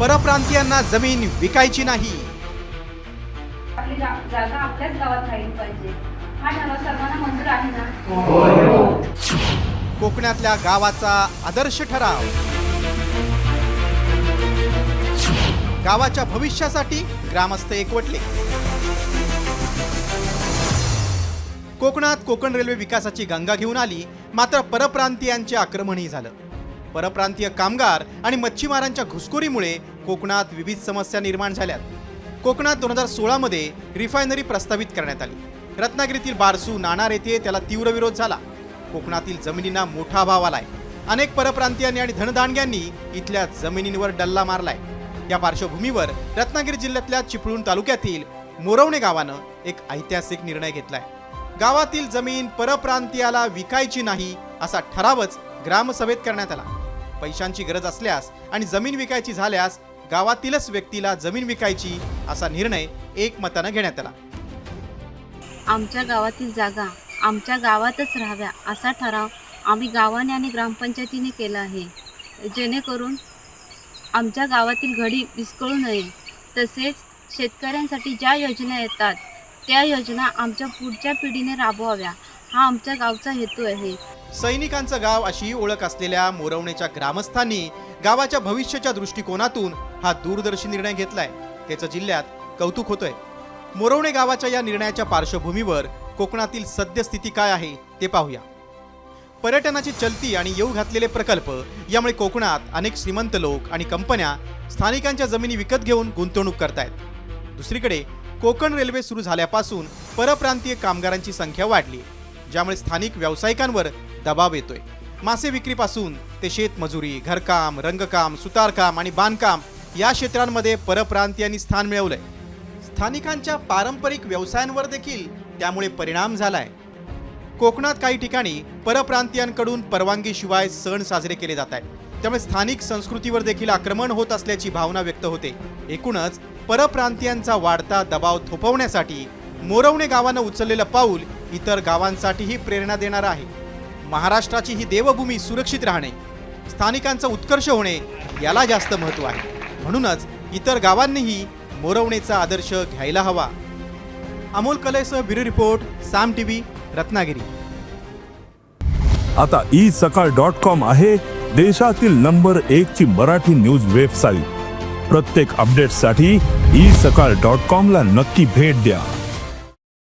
परप्रांतीयांना जमीन विकायची नाही. आपली गा- जागा आपल्याच गावात राहिली पाहिजे. हा ठराव सर्वांना मंजूर आहे ना? कोकणातल्या गावाचा आदर्श ठराव. गावाच्या भविष्यासाठी ग्रामस्थ एकवटले. कोकणात कोकण रेल्वे विकासाची गंगा घेऊन आली मात्र परप्रांतीयांचे आक्रमणही झालं. परप्रांतीय कामगार आणि मच्छीमारांच्या घुसखोरीमुळे कोकणात विविध समस्या निर्माण झाल्यात. कोकणात दोन हजार सोळामध्ये रिफायनरी प्रस्तावित करण्यात आली. रत्नागिरीतील बारसू नाणार येथे त्याला तीव्र विरोध झाला. कोकणातील जमिनींना मोठा अभाव आलाय. अनेक परप्रांतीयांनी आणि धनदांडग्यांनी इथल्या जमिनींवर डल्ला मारलाय. या पार्श्वभूमीवर रत्नागिरी जिल्ह्यातल्या चिपळूण तालुक्यातील मोरवणे गावानं एक ऐतिहासिक निर्णय घेतलाय. गावातील जमीन परप्रांतीयाला विकायची नाही असा ठरावच ग्रामसभेत करण्यात आला. पैशांची गरज असल्यास आणि जमीन विकायची झाल्यास गावातीलच व्यक्तीला जमीन विकायची असा निर्णय एकमतानं घेण्यात आला. आमच्या गावातील जागा आमच्या गावातच राहाव्या असा ठराव आम्ही गावाने आणि ग्रामपंचायतीने केला आहे. जेणेकरून आमच्या गावातील घडी विस्कळू नये. तसेच शेतकऱ्यांसाठी ज्या योजना येतात त्या योजना आमच्या पुढच्या पिढीने राबवाव्या. हा आमच्या गावचा हेतू आहे. सैनिकांचं गाव अशी ओळख असलेल्या मोरवणेच्या ग्रामस्थांनी गावाच्या भविष्याच्या दृष्टिकोनातून हा दूरदर्शी निर्णय घेतलाय. त्याचं जिल्ह्यात कौतुक होतंय. मोरवणे गावाच्या या निर्णयाच्या पार्श्वभूमीवर कोकणातील सद्यस्थिती काय आहे ते पाहूया. पर्यटनाची चलती आणि येऊ घातलेले प्रकल्प यामुळे कोकणात अनेक श्रीमंत लोक आणि कंपन्या स्थानिकांच्या जमिनी विकत घेऊन गुंतवणूक करतायत. दुसरीकडे कोकण रेल्वे सुरू झाल्यापासून परप्रांतीय कामगारांची संख्या वाढली. ज्यामुळे स्थानिक व्यावसायिकांवर दबाव येतोय. मासे विक्रीपासून ते शेतमजुरी घरकाम रंगकाम सुतारकाम आणि बांधकाम या क्षेत्रांमध्ये परप्रांतीयांनी स्थान मिळवलंय. स्थानिकांच्या पारंपरिक व्यवसायांवर देखील त्यामुळे परिणाम झालाय. कोकणात काही ठिकाणी परप्रांतीयांकडून परवानगीशिवाय सण साजरे केले जात आहेत. त्यामुळे स्थानिक संस्कृतीवर देखील आक्रमण होत असल्याची भावना व्यक्त होते. एकूणच परप्रांतीयांचा वाढता दबाव थोपवण्यासाठी मोरवणे गावानं उचललेलं पाऊल इतर गावांसाठीही प्रेरणा देणारं आहे. महाराष्ट्राची ही देवभूमी सुरक्षित राहणे स्थानिकांचा उत्कर्ष होणे याला जास्त महत्त्व आहे. म्हणूनच इतर गावांनीही मोरवणेचा आदर्श घ्यायला हवा. Amol कलेसह bureau report Saam TV Ratnagiri. आता ई सकाळ डॉट कॉम आहे देशातील नंबर एक ची मराठी न्यूज वेबसाईट. प्रत्येक अपडेटसाठी ई सकाळ डॉट कॉम ला नक्की भेट द्या.